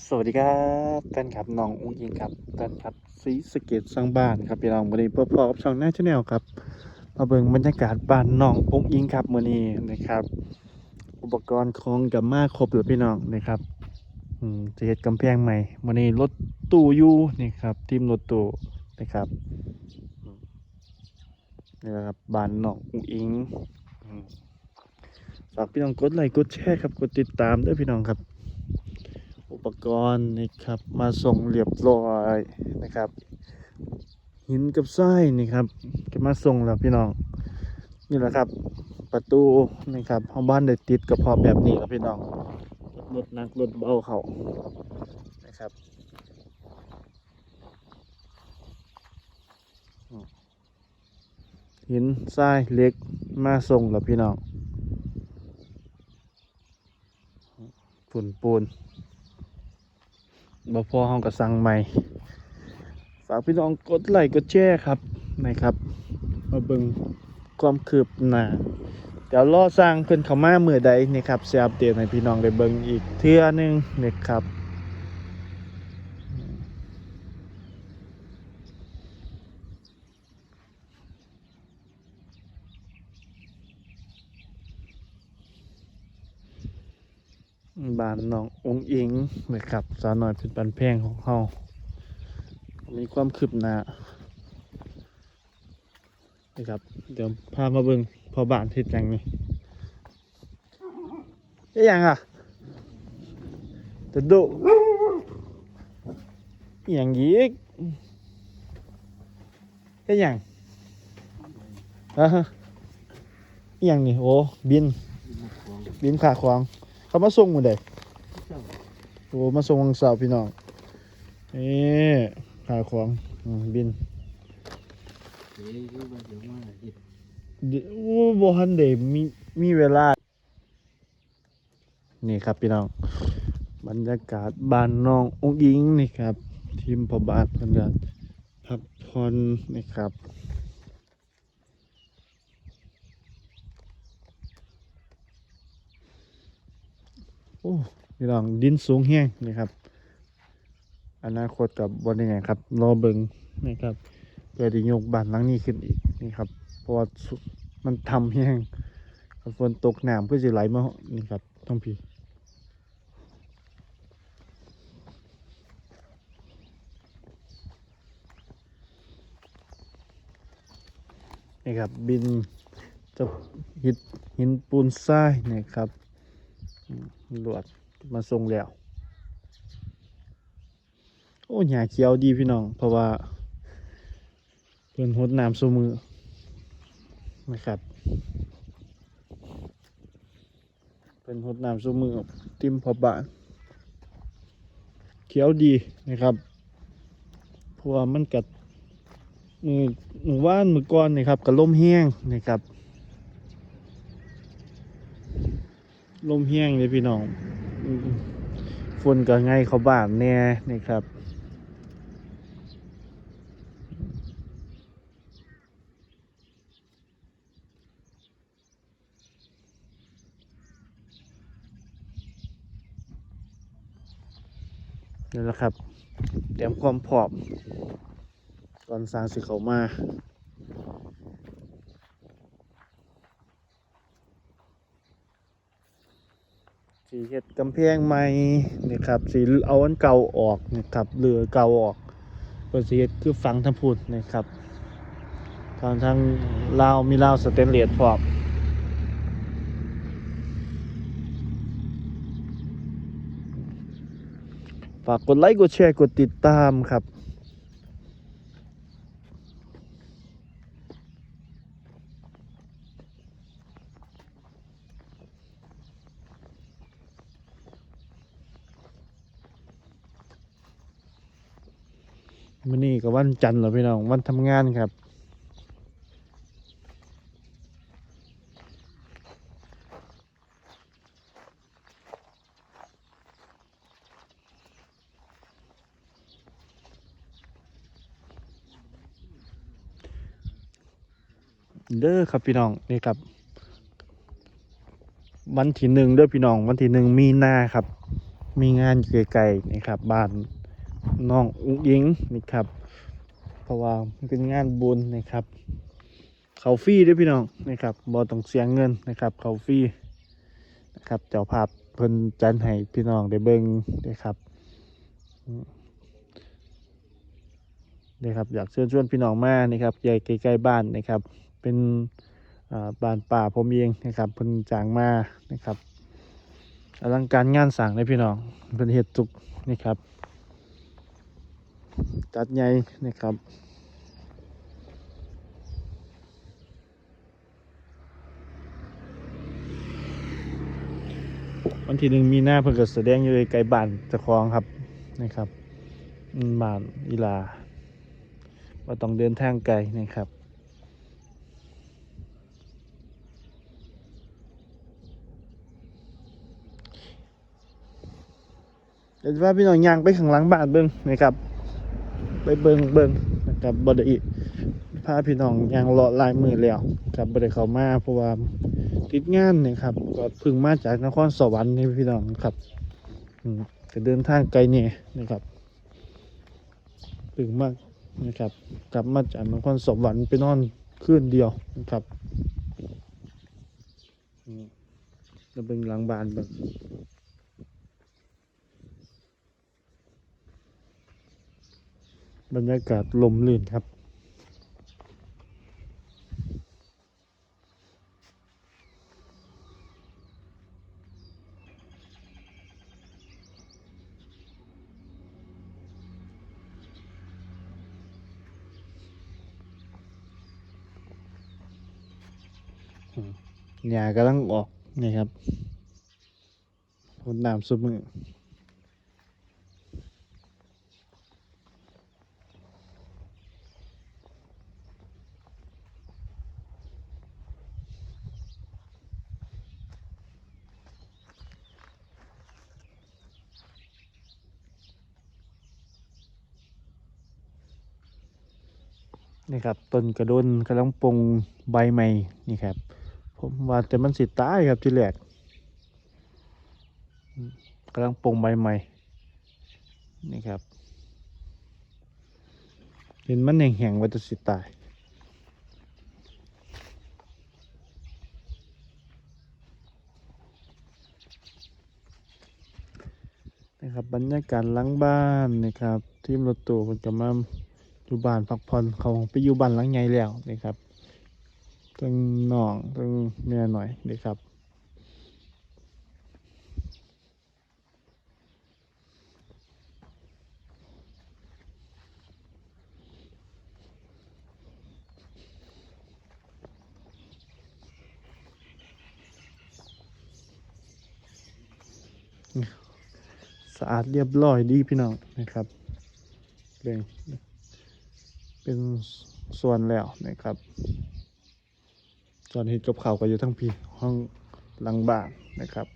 สวัสดีครับแฟนคลับน้องอุ้งอิงครับแฟนคลับซีสเกตสร้างบ้านครับพี่น้องวันนี้พบกับช่องหน้าชาแนลครับมาเบิ่งบรรยากาศบ้านน้องอุ้งอิงครับมื้อนี้นะครับ อุปกรณ์ของกับมาครบแล้วพี่น้องนะครับอืมจะเฮ็ดกำแพงใหม่มื้อนี้รถตู้อยู่นี่ครับทีมรถตู้นะครับนี่แหละครับบ้านน้องอุ้งอิงฝากพี่น้องกดไลค์กดแชร์ครับกดติดตามด้วยพี่น้องครับ อุปกรณ์นะครับมาส่งเรียบร้อยนะครับ หินกับทรายนี่ครับก็มาส่งแล้วพี่น้องนี่แหละครับ ประตูนะครับห้องบ้านได้ติดกับพอแบบนี้ครับพี่น้องรถหนักรถเบาเขานะครับหินทรายเหล็กมาส่งแล้วพี่น้องฝุ่นปูน บ่พอห้องก็สั่งใหม่ ฝากพี่น้องกดไลค์กดแชร์ครับนะครับ มาเบิ่งความคืบหน้าเดี๋ยวรอสร้างเพิ่นเข้ามามื้อใดนี่ครับสิอัปเดตให้พี่น้องได้เบิ่งอีกเทื่อหนึงนะครับ บ้านน้ององอิงนะครับสาวน้อยเพิ่นปันแพงของเฮามีความคืบหน้านะครับ เดี๋ยวพามาเบิ่งพอบ้านเฮ็ดหยังนี่เฮ็ดหยังอะตะดุอหยังอีกเฮ็ดหยังอะฮะอหยังนี่โอ้บิน บินขาควาง เขามาส่งมื้อใดโอ้มาส่งวันเสาร์พี่น้องนี่ขาควางอืมบินเดี๋ยวอยู่บ้านเดี๋ยวมาเฮ็ดเดี๋ยวโอ้บ่ทันได้มีมีเวลา นี่ครับพี่น้อง บรรยากาศบ้านน้ององอิงนี่ครับ ทีมพอบาทเพิ่นก็พักผ่อนนี่ครับ โอ้พี่น้องดินสูงแห้งนี่ครับ อนาคตกับบนยังไงครับ รอเบิงนะครับเพื่อที่ยกบ้านหลังนี้ขึ้นอีกนี่ครับเพราะว่ามันทำแห้งฝนตกน้ำก็จะไหลมานี่ครับท้องพี่นี่ครับบินจะหินหินปูนทรายนี่ครับ อืมลวดมาส่งแล้ว โอ้หญ้าเขียวดีพี่น้อง เพราะว่าเพิ่นหดน้ำสูมือนะครับเพิ่นหดน้ำสูมือติมพอบ้านเขียวดีนะครับเพราะว่ามันกัดมือหมู่บ้านมือก้อนนี่ครับกับลมแห้งนะครับ ลมแห้งเลยพี่น้องฝนก็ไงเขาบ้านแน่นะครับนี่แหละครับเตรียมความพร้อมก่อนสร้างสิเขามา สีเฮ็ดกำแพงใหม่นี่ครับสีเอาอันเก่าออกนี่ครับเหลือเก่าออกเพื่อสีเฮ็ดคือฝังทั้งพูดนะครับทางทางลาวมีลาวสเตนเลสพร้อมฝากกดไลค์กดแชร์กดติดตามครับ มื่อนี้ก็วันจันทร์เหรอพี่น้องวันทำงานครับ เด้อครับพี่น้องนี่ครับ วันที่หนึ่งเด้อพี่น้องวันที่หนึ่งมีนาครับ มีงานอยู่ไกลๆนะครับบ้าน น้องอุ้งอิงนี่ครับ เพราะว่ามันเป็นงานบุญนะครับ เขาฟรีด้วยพี่น้องนะครับบ่ต้องเสียเงินนะครับ เขาฟรีนะครับเจ้าภาพเพิ่นจัดให้พี่น้องได้เบิ่งนะครับนี่ครับอยากเชิญชวนพี่น้องมานี่ครับใหญ่ใกล้ๆบ้านนะครับ เป็นบ้านป่าผมเองนะครับเพิ่นจ้างมานะครับอลังการงานสร้างเลยพี่น้องเพิ่นเฮ็ดทุกนี่ครับ จัดใหญ่นะครับวันที่หนึ่งมีหน้าเพิ่นก็แสดงอยู่ไกลบ้านจ้าของครับนะครับบ้านอีลาว่าต้องเดินทางไกลนะครับเดี๋ยวว่าพี่น้องยางไปข้างหลังบ้านเบิ้งนะครับ ไปเบิงเบิงนะครับบ่ได้พาพี่น้องย่างเลาะลายมือแล้วครับบ่ได้เขามาเพราะว่าติดงานนะครับก็เพิ่งมาจากนครสวรรค์นี่พี่น้องครับอืจะเดินทางไกลเนี่ยนะครับเพิ่งมากนะครับ กลับมาจากนครสวรรค์ไปนอนคืนเดียวนะครับอืมแล้วเบิ่งหลังบานเบิ่ง บรรยากาศลมลื่นครับอืมหญ้ากำลังออกนี่ครับรดน้ำซุปมือ นี่ครับต้นกระโดนกำลังปงใบใหม่นี่ครับ ผมว่าแต่มันสิตายครับที่แรกกำลังปงใบใหม่นี่ครับ เห็นมันแห้งๆว่าจะสิตายนะครับบรรยากาศหลังบ้านนะครับ ทีมรถตู้มันจะมา อยู่บ้านพักผ่อนเขาไปอยู่บ้านหลังใหญ่แล้วนะครับตั้งน้องตั้งเมียหน่อยนะครับสะอาดเรียบร้อยดีพี่น้องนะครับเลย เป็นส่วนแล้วนะครับส่วนเห็ดกับเขาวก็อยู่ทั้งพี่ห้องหลังบ้านนะครับ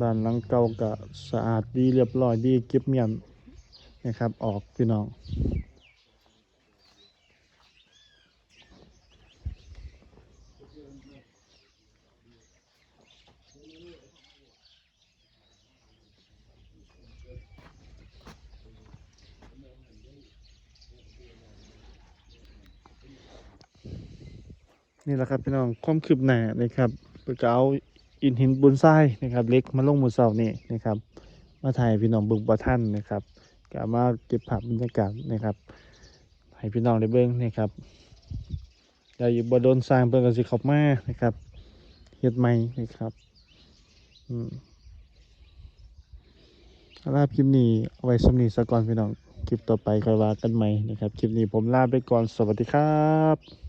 บ้านหลังเก่าก็สะอาดดีเรียบร้อยดีเก็บเมียนนะครับออกพี่น้อง นี่แหละครับพี่น้องความคืบหน้านะครับเพื่อจะเอาอินหินบุญทรายนะครับ เล็กมาลงมือเสานี่นะครับ มาถ่ายพี่น้องบิ่งบ่ท่านนะครับก็มาเก็บภาพบรรยากาศนะครับ ให้พี่น้องได้เบิ่งนะครับแล้วอยู่บ่โดนสร้างเพิ่นก็สิข้ามานะครับเฮ็ดใหม่นะครับอืมเอาลาคลิปนี้เอาไว้สำนี้ซะก่อนพี่น้องคลิปต่อไปค่อยว่ากันใหม่นะครับ คลิปนี้ผมลาไปก่อนสวัสดีครับ